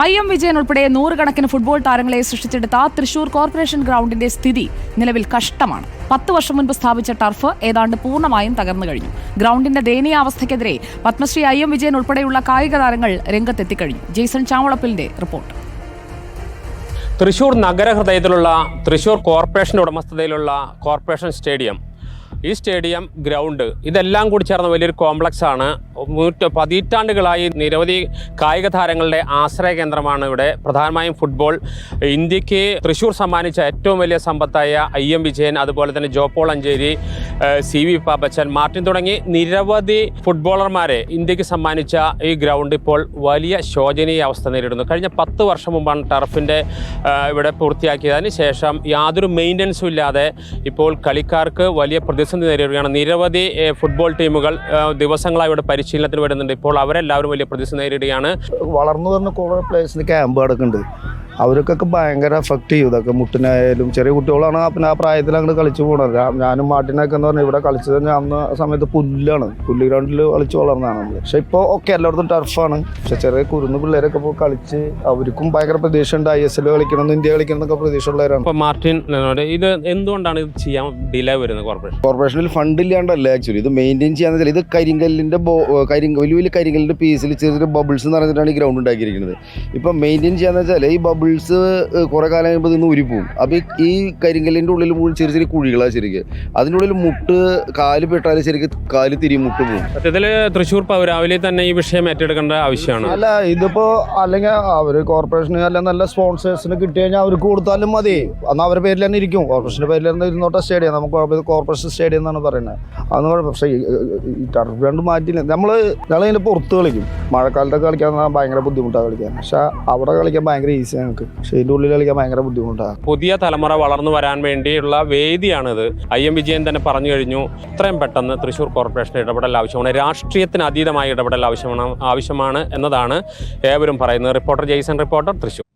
I M Vijayan ഉൾപ്പെടെ നൂറുകണക്കിന് football താരങ്ങളെ സൃഷ്ടിച്ചെടുത്ത തൃശൂർ കോർപ്പറേഷൻ ഗ്രൗണ്ടിന്റെ സ്ഥിതി നിലവിൽ കഷ്ടമാണ്. പത്ത് വർഷം മുൻപ് സ്ഥാപിച്ച ടർഫ് ഏതാണ്ട് പൂർണമായും തകർന്നു കഴിഞ്ഞു. ഗ്രൗണ്ടിന്റെ ദയനീയാവസ്ഥയ്ക്കെതിരെ പത്മശ്രീ ഐ എം വിജയൻ ഉൾപ്പെടെയുള്ള കായിക താരങ്ങൾ രംഗത്തെത്തിക്കഴിഞ്ഞു ജെയ്സൺ ചാവളപ്പിലിന്റെ റിപ്പോർട്ട്. തൃശൂർ നഗരഹൃദയത്തിലുള്ള തൃശൂർ കോർപ്പറേഷൻ ഉടമസ്ഥതയിലുള്ള കോർപ്പറേഷൻ സ്റ്റേഡിയം ഈ സ്റ്റേഡിയം ഗ്രൗണ്ട് ഇതെല്ലാം കൂടി ചേർന്ന വലിയൊരു കോംപ്ലക്സ് ആണ്. നൂറ്റ പതിറ്റാണ്ടുകളായി നിരവധി കായിക താരങ്ങളുടെ ആശ്രയ കേന്ദ്രമാണ് ഇവിടെ. പ്രധാനമായും ഫുട്ബോൾ ഇന്ത്യയ്ക്ക് തൃശ്ശൂർ സമ്മാനിച്ച ഏറ്റവും വലിയ സമ്പത്തായ ഐ എം വിജയൻ അതുപോലെ തന്നെ Jo Paul Ancheri C V Pappachan Martin തുടങ്ങി നിരവധി ഫുട്ബോളർമാരെ ഇന്ത്യയ്ക്ക് സമ്മാനിച്ച ഈ ഗ്രൗണ്ട് ഇപ്പോൾ വലിയ ശോചനീയ അവസ്ഥ നേരിടുന്നു. കഴിഞ്ഞ പത്ത് വർഷം മുമ്പാണ് ടർഫിന്റെ ഇവിടെ പൂർത്തിയാക്കിയതിന് ശേഷം യാതൊരു മെയിന്റനൻസും ഇല്ലാതെ ഇപ്പോൾ കളിക്കാർക്ക് വലിയ പ്രതിസന്ധി നേരിടുകയാണ്. നിരവധി ഫുട്ബോൾ ടീമുകൾ ദിവസങ്ങളായി ഇവിടെ പരിശീലനത്തിന് വരുന്നുണ്ട്. ഇപ്പോൾ അവരെല്ലാവരും വലിയ പ്രതിസന്ധി നേരിടുകയാണ്. വളർന്നു വന്ന കുറേ പ്ലേയേഴ്സിന് ക്യാമ്പ് കിടക്കുന്നുണ്ട് അവർക്കൊക്കെ ഭയങ്കര എഫക്റ്റ് ചെയ്യും. ഇതൊക്കെ മുട്ടിനായാലും ചെറിയ കുട്ടികളാണ് പിന്നെ ആ പ്രായത്തിൽ അങ്ങോട്ട് കളിച്ചു പോകണത് ഞാനും മാട്ടിനൊക്കെ എന്ന് പറഞ്ഞാൽ ഇവിടെ കളിച്ചത് ഞാൻ സമയത്ത് പുല്ലാണ്. പുല്ല് ഗ്രൗണ്ടിൽ കളിച്ച് വളർന്നതാണ് നമ്മൾ പക്ഷെ ഇപ്പോൾ ഒക്കെ എല്ലായിടത്തും ടർഫാണ് പക്ഷെ ചെറിയ കുരുന്ന് പിള്ളേരൊക്കെ ഇപ്പോൾ കളിച്ച് അവർക്കും ഭയങ്കര പ്രതീക്ഷ ഉണ്ട്. ഐ എസ് എൽ കളിക്കണം ഇന്ത്യ കളിക്കണം എന്നൊക്കെ പ്രതീക്ഷ ഉള്ളവരാണ്. ഇപ്പോൾ മാർട്ടിൻ ഇത് എന്തുകൊണ്ടാണ് ഇത് ചെയ്യാൻ ഡിലേ വരുന്നത് കോർപ്പറേഷൻ കോർപ്പറേഷനിൽ ഫണ്ട് ഇല്ലാണ്ടല്ല ആക്ച്വലി ഇത് മെയിന്റെയിൻ ചെയ്യാന്ന് വെച്ചാൽ ഇത് കരിങ്കല്ലിന്റെ ബോ കരിങ്ക വലിയ വലിയ കരിങ്കല്ലിന്റെ പീസിൽ ചെറിയ ബബിൾസ് എന്ന് പറഞ്ഞിട്ടാണ് ഈ ഗ്രൗണ്ട് ഉണ്ടാക്കിയിരിക്കുന്നത്. ഇപ്പം മെയിന്റെയിൻ ചെയ്യാന്ന് വെച്ചാൽ ഈ ബബിൾസ് കുറേ കാലം കഴിയുമ്പോൾ നിന്ന് ഉരിപ്പോവും അപ്പോൾ ഈ കരിങ്കല്ലിന്റെ ഉള്ളിൽ മുഴുവൻ ചെറിയ ചെറിയ കുഴികളാണ് ശരിക്കും. അതിന്റെ ഉള്ളിൽ മുട്ട് കാൽ പെട്ടാൽ ശരിക്കും കാൽ തിരി മുട്ട് പോകും സത്യത്തിൽ തൃശ്ശൂർ പൗരാവലി തന്നെ ഈ വിഷയം ഏറ്റെടുക്കേണ്ട ആവശ്യമാണ്. അല്ല ഇതിപ്പോ അല്ലെങ്കിൽ അവർ കോർപ്പറേഷന് അല്ല നല്ല സ്പോൺസേഴ്സിന് കിട്ടി കഴിഞ്ഞാൽ അവർക്ക് കൊടുത്താലും മതി. അന്ന് അവരുടെ പേരിൽ തന്നെ ഇരിക്കും. കോർപ്പറേഷന്റെ പേരിൽ തന്നെ ഇരുന്നോട്ടെ സ്റ്റേഡിയം നമുക്ക് കുഴപ്പമില്ല കോർപ്പറേഷൻ സ്റ്റേഡിയം എന്നാണ് പറയുന്നത്. അന്ന് കുഴപ്പം പക്ഷേ ഈ- ടർഫ് ഗ്രൗണ്ട് മാറ്റില്ല. നമ്മൾ ഞങ്ങൾ ഇതിന്റെ പുറത്ത് കളിക്കും. മഴക്കാലത്തൊക്കെ കളിക്കാൻ ഭയങ്കര ബുദ്ധിമുട്ടാണ് കളിക്കാൻ. പക്ഷേ അവിടെ കളിക്കാൻ ഭയങ്കര ഈസി ഞങ്ങൾക്ക് പക്ഷേ ഇതിന്റെ ഉള്ളിൽ കളിക്കാൻ ഭയങ്കര ബുദ്ധിമുട്ടാണ് പുതിയ തലമുറ വളർന്നു വരാൻ വേണ്ടിയുള്ള വേദിയാണിത്. ഐ എം വിജയൻ തന്നെ പറഞ്ഞു കഴിഞ്ഞു എത്രയും പെട്ടെന്ന് തൃശ്ശൂർ കോർപ്പറേഷൻ ഇടപെടൽ ആവശ്യമാണ്. രാഷ്ട്രീയത്തിന് അതീതമായ ഇടപെടൽ ആവശ്യമാണ് ആവശ്യമാണ് എന്നതാണ് ഏവരും പറയുന്നത്. Reporter Jaison reporter Thrissur.